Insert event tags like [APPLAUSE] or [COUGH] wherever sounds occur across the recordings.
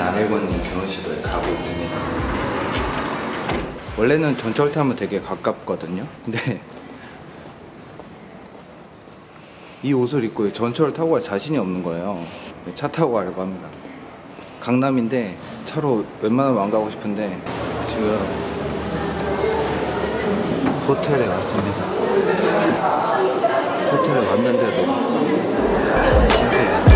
아내분 결혼식을 가고 있습니다. 원래는 전철 타면 되게 가깝거든요. 근데 이 옷을 입고 전철을 타고 갈 자신이 없는 거예요. 차 타고 가려고 합니다. 강남인데 차로 웬만하면 안 가고 싶은데 지금 호텔에 왔습니다. 호텔에 왔는데도 실패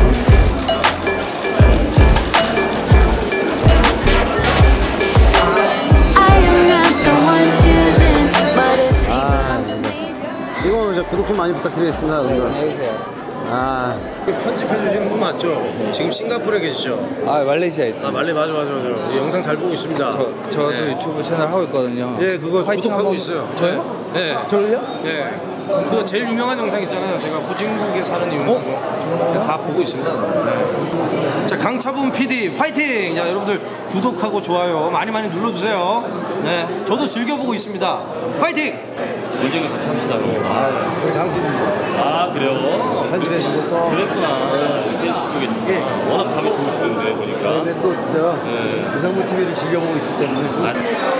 이거 이제 구독 좀 많이 부탁드리겠습니다, 여러분들. 안녕하세요. 아, 편집해 주시는 분 맞죠? 지금 싱가포르에 계시죠? 아 말레이시아에 아 있습니다. 말레 맞아 맞아 맞아. 이 영상 잘 보고 있습니다. 저 저도 네. 유튜브 채널 하고 있거든요. 예, 그거 화이팅 한번- 있어요. 저요? 네. 저를요? 예. 그거 제일 유명한 영상 있잖아요. 제가 후진국에 사는 이유. 어? 다 보고 있습니다. 네. 자, 강차분 PD 화이팅! 자, 여러분들 구독하고 좋아요 많이 많이 눌러주세요. 네, 저도 즐겨보고 있습니다. 화이팅! 문쟁이 같이 합시다. 아 그래요? 편집해 주고 또. 그랬구나. 이렇게 해주시고 계시구나. 워낙 감이 좋으시던데 보니까. 근데 또, 저, 네. 유성부 TV를 즐겨보고 있기 때문에.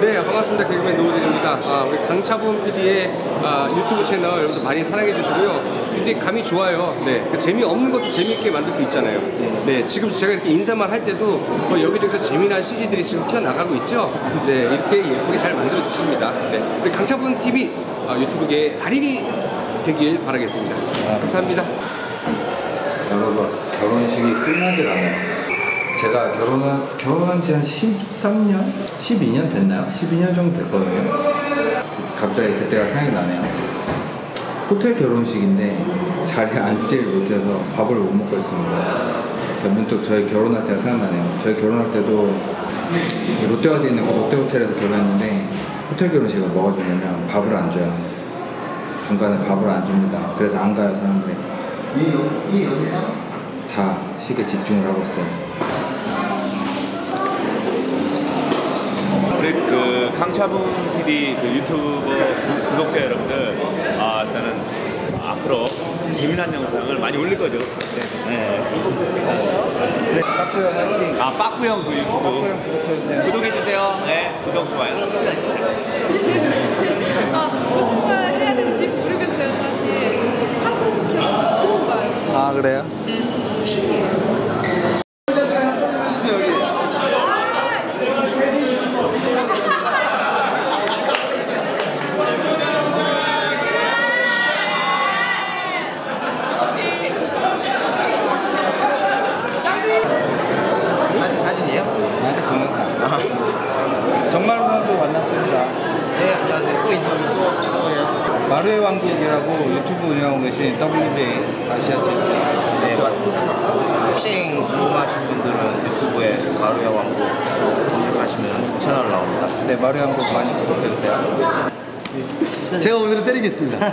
네, 반갑습니다. 개그맨 노우진입니다. 아, 우리 강차분 PD의 아, 유튜브 채널 여러분들 많이 사랑해 주시고요. 굉장히 감이 좋아요. 네, 그 재미없는 것도 재미있게 만들 수 있잖아요. 네, 지금 제가 이렇게 인사만 할 때도 뭐 여기저기서 재미난 CG들이 지금 튀어나가고 있죠. 네, 이렇게 예쁘게 잘 만들어 주십니다. 네, 우리 강차분 TV 아, 유튜브계의 달인이 되길 바라겠습니다. 감사합니다. 여러분 결혼식이 끝나질 않아요. 제가 결혼한 결혼한 지 한 13년, 12년 됐나요? 12년 정도 됐거든요. 그- 갑자기 그때가 생각이 나네요. 호텔 결혼식인데 자리에 앉질 못해서 밥을 못 먹고 있습니다. 문득 저희 결혼할 때가 생각나네요. 저희 결혼할 때도 이 롯데월드 있는 그 롯데 호텔에서 결혼했는데 호텔 결혼식은 뭐가 좋냐면 밥을 안 줘요. 중간에 밥을 안 줍니다. 그래서 안 가요 사람들이. 다 식에 집중을 하고 있어요. 그 강차분 PD 그 유튜버 구- 구독자 여러분들 아 일단은 앞으로 재미난 영상을 많이 올릴 거죠. 네. 네. 빠꾸형 화이팅! 아 빠꾸형 그 유튜브 빠꾸형 구독해주세요. 구독해 주세요. 네, 구독 좋아요. 아, 무슨 말 해야 되는지 모르겠어요, 사실. 한국 결혼식 처음 봐요. 아 그래요? 사진, 사진이에요? 나한테 동영상. 정마루 선수 만났습니다. 네, 안녕하세요. 또 인터뷰 또 하고요. 마루의 왕국이라고 유튜브 운영하고 계신 WJ 아시아 TV. 네, 맞습니다. 복싱 궁금하신 분들은 유튜브에 마루야 왕국 검색하시면 채널 나옵니다. 네, 마루의 왕국 많이 구독해주세요. 제가 오늘은 때리겠습니다. [LAUGHS]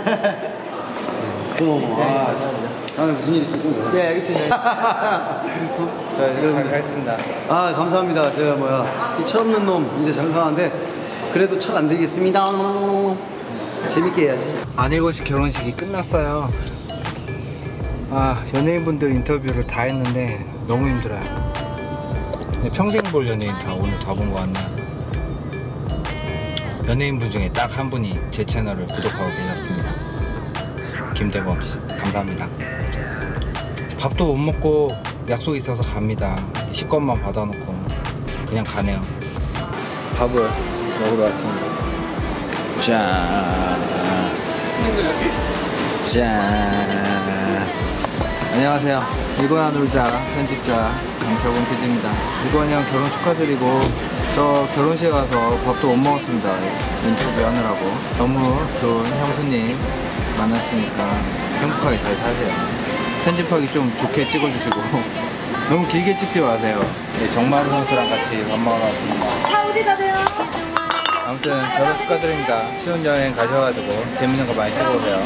고마워. 아, 다음에 무슨 일 있으면 네, 알겠습니다. [LAUGHS] 자, 잘 하겠습니다. 아, 감사합니다. 제가 뭐야, 이 철없는 놈 이제 장사하는데 그래도 첫 안 되겠습니다. 재밌게 해야지. 아내것이 결혼식이 끝났어요. 아, 연예인분들 인터뷰를 다 했는데 너무 힘들어요. 네, 평생 볼 연예인 다 오늘 다 본 것 같네요. 연예인분 중에 딱 한 분이 제 채널을 구독하고 계셨습니다. 김대범 씨, 감사합니다. 밥도 못 먹고 약속 있어서 갑니다. 식권만 받아놓고 그냥 가네요. 밥을 먹으러 왔습니다. 짠. 짠. 안녕하세요. 일본아 놀자 편집자 강철곤 PD입니다. 형 결혼 축하드리고 저 결혼식에 가서 밥도 못 먹었습니다. 인터뷰 하느라고 너무 좋은 형수님 만났으니까 행복하게 잘 사세요. 편집하기 좀 좋게 찍어주시고 너무 길게 찍지 마세요. 네, 정마루 선수랑 같이 밥 먹으러 왔습니다. 차 어디다 대요? 아무튼 결혼 축하드립니다. 신혼여행 가셔가지고 재밌는 거 많이 찍어오세요.